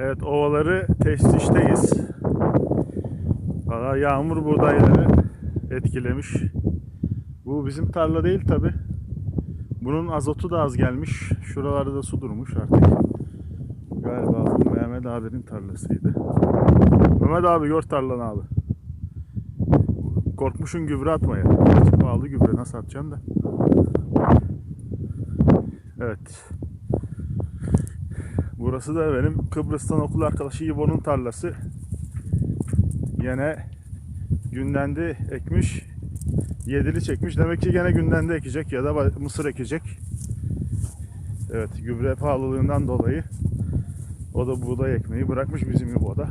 Evet ovaları testişteyiz. Valla yağmur buğdayları etkilemiş. Bu bizim tarla değil tabi. Bunun azotu da az gelmiş. Şuralarda da su durmuş artık. Galiba bu Mehmet abinin tarlasıydı. Mehmet abi gör tarlanı abi. Korkmuşun gübre atmaya. Pahalı gübre nasıl atacaksın da. Evet. Burası da benim Kıbrıs'tan okul arkadaşı İbo'nun tarlası. Yine gündendi ekmiş. Yedili çekmiş. Demek ki gene gündende ekecek ya da mısır ekecek. Evet gübre pahalılığından dolayı o da buğday ekmeği bırakmış bizim İbo'da.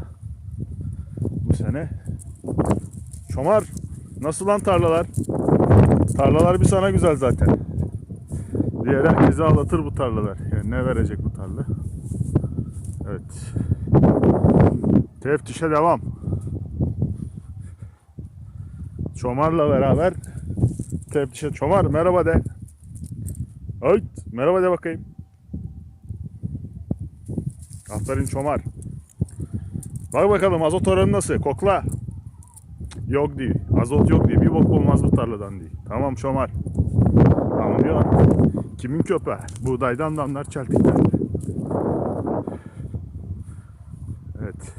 Bu sene. Çomar nasıl lan tarlalar? Tarlalar bir sana güzel zaten. Diğer herkese ağlatır bu tarlalar. Yani ne verecek bu tarla? Evet. Teftişe devam. Çomar'la beraber teftişe. Çomar merhaba de. Evet, merhaba de bakayım. Aferin Çomar. Bak bakalım azot oranı nasıl? Kokla. Yok değil. Azot yok diye. Bir bok olmaz bu tarladan değil. Tamam Çomar. Anlıyor. Kimin köpeği? Buğdaydan damlar çeltikten. Evet.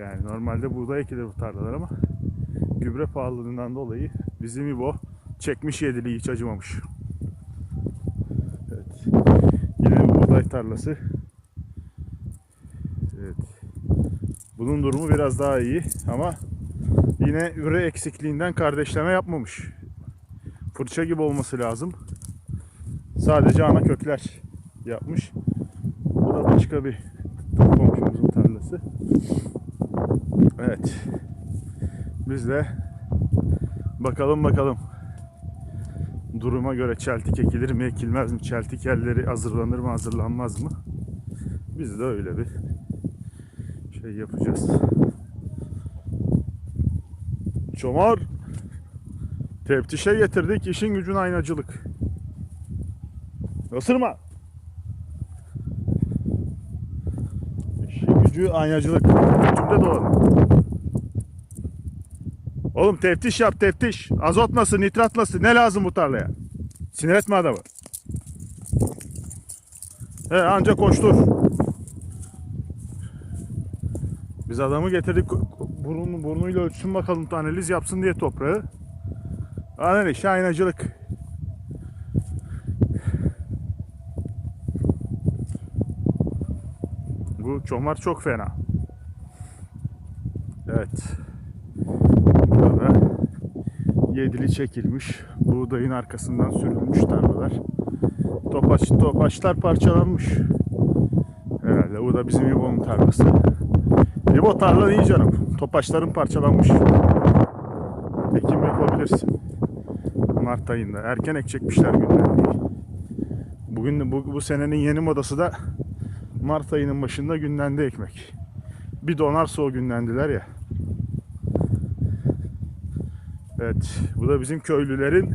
Yani normalde buğday ekilir bu tarlalar ama gübre pahalılığından dolayı bizim İbo çekmiş yediliği hiç acımamış. Evet. Yine buğday tarlası. Evet. Bunun durumu biraz daha iyi ama yine üre eksikliğinden kardeşleme yapmamış. Fırça gibi olması lazım. Sadece ana kökler yapmış. Bu da başka bir komşumuzun tarlası. Evet. Biz de bakalım bakalım. Duruma göre çeltik ekilir mi ekilmez mi? Çeltik yerleri hazırlanır mı hazırlanmaz mı? Biz de öyle bir şey yapacağız. Çomar Teftişe getirdik işin gücün aynacılık. Isırma. Gücü aynacılık. Tümde doğru. Oğlum teftiş yap teftiş. Azot nasıl, nitrat nasıl? Ne lazım bu tarlaya? Sinir etme adamı. He anca koştur. Biz adamı getirdik burun, burnuyla ölçsün bakalım analiz yapsın diye toprağı. Analiz, aynacılık. Bu çomar çok fena. Evet. Burada yedili çekilmiş. Buğdayın arkasından sürülmüş tarlalar. Topaç, topaçlar parçalanmış. Herhalde bu da bizim İbo'nun tarlası. İbo tarla değil canım. Topaçların parçalanmış. Ekim yapabilirsin. Mart ayında. Erken ekecekmişler günden değil. Bugün bu, bu senenin yeni modası da Mart ayının başında gündende ekmek. Bir donarsa o gündendiler ya. Evet, bu da bizim köylülerin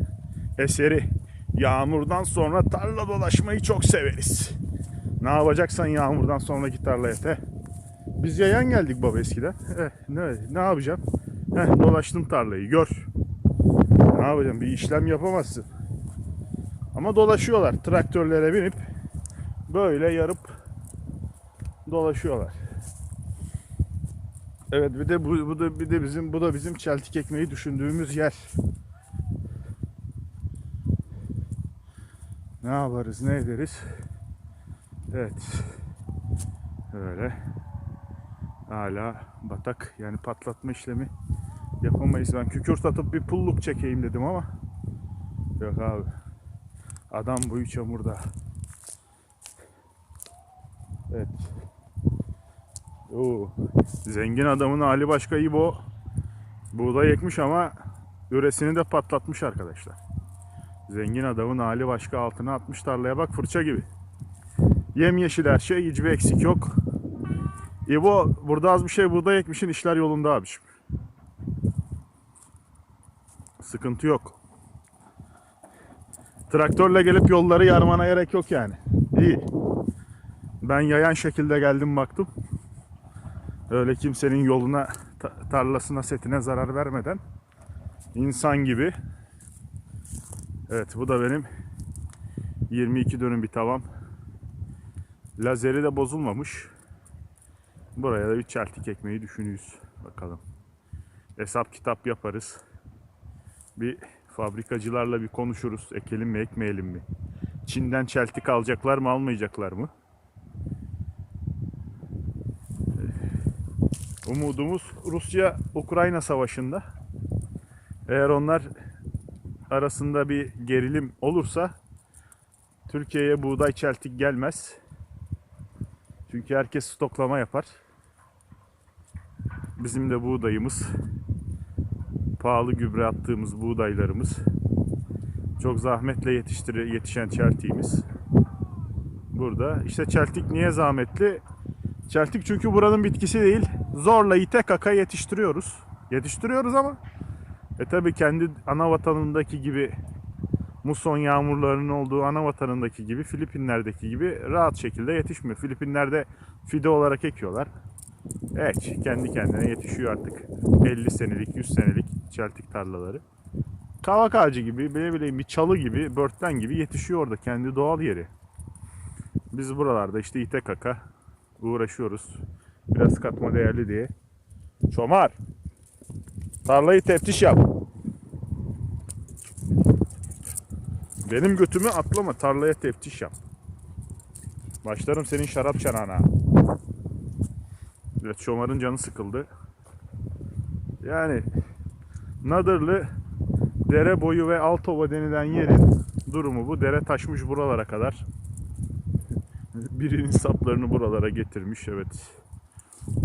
eseri. Yağmurdan sonra tarla dolaşmayı çok severiz. Ne yapacaksan yağmurdan sonraki tarlaya te. Biz yayan geldik baba eskiden. Eh, ne, ne yapacağım? Heh, dolaştım tarlayı gör. Ne yapacağım? Bir işlem yapamazsın. Ama dolaşıyorlar. Traktörlere binip böyle yarıp dolaşıyorlar. Evet bir de bu, bu da bir de bizim bu da bizim çeltik ekmeği düşündüğümüz yer. Ne yaparız, ne ederiz? Evet. Öyle. Hala batak yani patlatma işlemi yapamayız. Ben kükürt atıp bir pulluk çekeyim dedim ama yok abi. Adam boyu çamurda. Evet. Oo. Zengin adamın hali başka İbo. Buğday ekmiş ama üresini de patlatmış arkadaşlar. Zengin adamın hali başka altına atmış tarlaya bak fırça gibi. Yem yeşil her şey hiçbir eksik yok. İbo burada az bir şey buğday ekmişin işler yolunda abiciğim. Sıkıntı yok. Traktörle gelip yolları yarmana gerek yok yani. İyi. Ben yayan şekilde geldim baktım. Öyle kimsenin yoluna, ta- tarlasına, setine zarar vermeden insan gibi. Evet bu da benim 22 dönüm bir tavam. Lazeri de bozulmamış. Buraya da bir çeltik ekmeği düşünüyoruz. Bakalım. Hesap kitap yaparız. Bir fabrikacılarla bir konuşuruz. Ekelim mi ekmeyelim mi? Çin'den çeltik alacaklar mı almayacaklar mı? Umudumuz Rusya-Ukrayna savaşında. Eğer onlar arasında bir gerilim olursa Türkiye'ye buğday çeltik gelmez. Çünkü herkes stoklama yapar. Bizim de buğdayımız, pahalı gübre attığımız buğdaylarımız, çok zahmetle yetiştir yetişen çeltiğimiz. Burada işte çeltik niye zahmetli? Çeltik çünkü buranın bitkisi değil. Zorla ite kaka yetiştiriyoruz. Yetiştiriyoruz ama e tabi kendi ana vatanındaki gibi muson yağmurlarının olduğu ana vatanındaki gibi Filipinler'deki gibi rahat şekilde yetişmiyor. Filipinler'de fide olarak ekiyorlar. Evet kendi kendine yetişiyor artık. 50 senelik 100 senelik çeltik tarlaları. Kavak ağacı gibi ne bileyim bir çalı gibi börtlen gibi yetişiyor orada kendi doğal yeri. Biz buralarda işte ite kaka uğraşıyoruz. Biraz katma değerli diye. Çomar. Tarlayı teftiş yap. Benim götümü atlama tarlaya teftiş yap. Başlarım senin şarap çanağına. Evet Çomar'ın canı sıkıldı. Yani Nadırlı dere boyu ve Altova denilen yerin durumu bu. Dere taşmış buralara kadar. Birinin saplarını buralara getirmiş evet.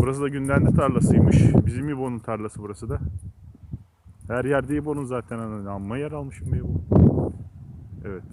Burası da Gündendi tarlasıymış. Bizim İbo'nun tarlası burası da. Her yerde İbo'nun zaten ana- amma yer almışım İbo. Evet.